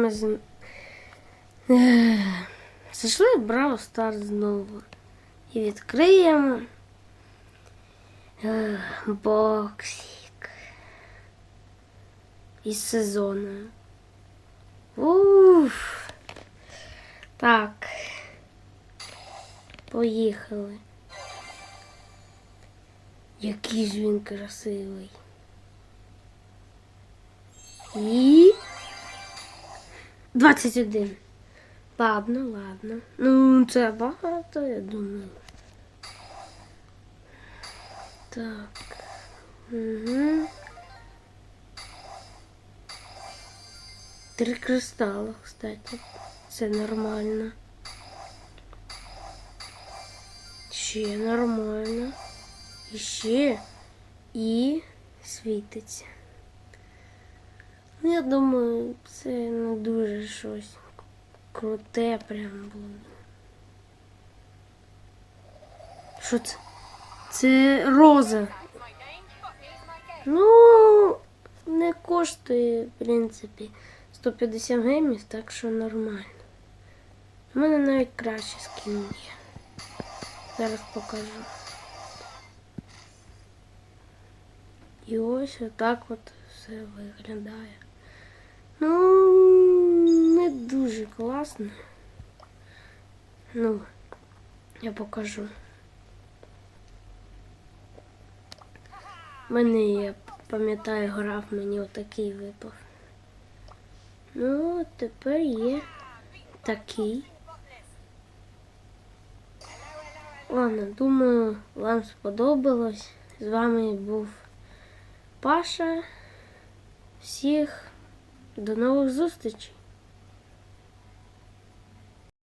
Ми з... Зайшли в Brawl Stars знову. І відкриємо боксик із сезону. Уф. Так. Поїхали. Який ж він красивий. І 21. Ладно, ладно. Ну, це багато, я думаю. Так. Угу. Три кристала, кстати. Це нормально. Ще нормально. Ще. І світиться. Ну, я думаю, це не дуже щось круте прям буде. Що це? Це роза. Ну, не коштує, в принципі, 150 гемів, так що нормально. У мене навіть краще скін є. Зараз покажу. І ось отак от все виглядає. Ну, не дуже класно. Ну, я покажу. У мене, я пам'ятаю, граф мені отакий випав. Ну, тепер є такий. Ладно, думаю, вам сподобалось. З вами був Паша. Всіх до нових зустрічей.